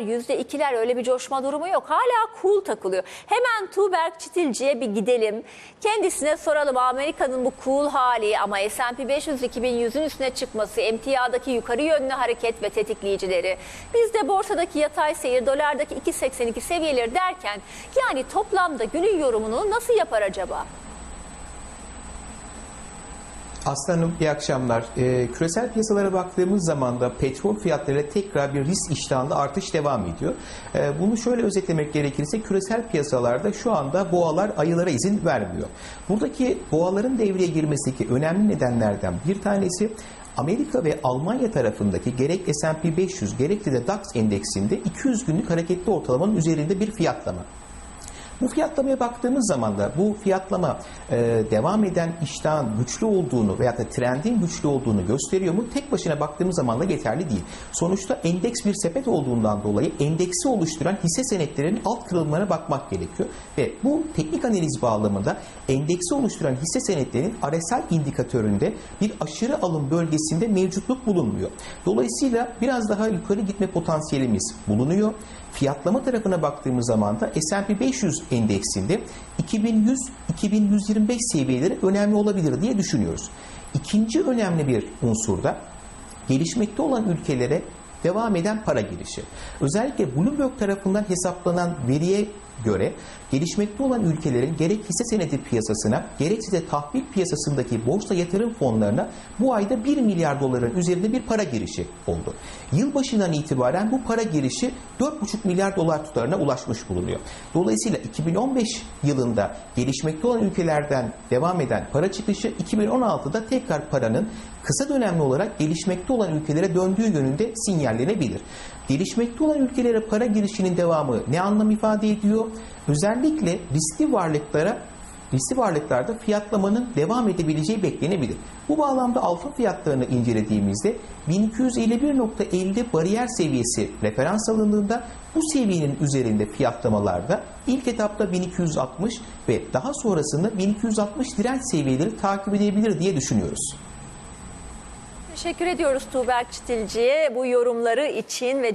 Yüzde ikiler öyle bir coşma durumu yok. Hala cool takılıyor. Hemen Tuğberk Çitilci'ye bir gidelim. Kendisine soralım Amerika'nın bu cool hali ama S&P 500 2100'ün üstüne çıkması, emtiadaki yukarı yönlü hareket ve tetikleyicileri. Biz de borsadaki yatay seyir, dolardaki 2.82 seviyeleri derken yani toplamda günün yorumunu nasıl yapar acaba? Aslanım iyi akşamlar. Ee, küresel piyasalara baktığımız zaman da petrol fiyatlarıyla tekrar bir risk iştahında artış devam ediyor. Ee, bunu şöyle özetlemek gerekirse küresel piyasalarda şu anda boğalar ayılara izin vermiyor. Buradaki boğaların devreye girmesindeki önemli nedenlerden bir tanesi Amerika ve Almanya tarafındaki gerek S&P 500 gerekse de DAX endeksinde 200 günlük hareketli ortalamanın üzerinde bir fiyatlama. Bu fiyatlamaya baktığımız zaman da bu fiyatlama e, devam eden iştahın güçlü olduğunu veya da trendin güçlü olduğunu gösteriyor mu? Tek başına baktığımız zaman da yeterli değil. Sonuçta endeks bir sepet olduğundan dolayı endeksi oluşturan hisse senetlerinin alt kırılımlarına bakmak gerekiyor. Ve bu teknik analiz bağlamında endeksi oluşturan hisse senetlerinin RSI indikatöründe bir aşırı alım bölgesinde mevcutluk bulunmuyor. Dolayısıyla biraz daha yukarı gitme potansiyelimiz bulunuyor. Fiyatlama tarafına baktığımız zaman da S&P 500 endeksinde 2100-2125 seviyeleri önemli olabilir diye düşünüyoruz. İkinci önemli bir unsur da gelişmekte olan ülkelere devam eden para girişi. Özellikle Bloomberg tarafından hesaplanan veriye göre gelişmekte olan ülkelerin gerek hisse senedi piyasasına gerekse de tahvil piyasasındaki borsa yatırım fonlarına bu ayda 1 milyar doların üzerinde bir para girişi oldu. Yılbaşından itibaren bu para girişi 4,5 milyar dolar tutarına ulaşmış bulunuyor. Dolayısıyla 2015 yılında gelişmekte olan ülkelerden devam eden para çıkışı 2016'da tekrar paranın kısa dönemli olarak gelişmekte olan ülkelere döndüğü yönünde sinyallenebilir. Gelişmekte olan ülkelere para girişinin devamı ne anlam ifade ediyor? Özellikle riskli varlıklara riskli varlıklarda fiyatlamanın devam edebileceği beklenebilir. Bu bağlamda altın fiyatlarını incelediğimizde 1251.50 bariyer seviyesi referans alındığında bu seviyenin üzerinde fiyatlamalarda ilk etapta 1260 ve daha sonrasında 1260 direnç seviyeleri takip edebilir diye düşünüyoruz. Teşekkür ediyoruz Tuğberk Çitilci'ye bu yorumları için ve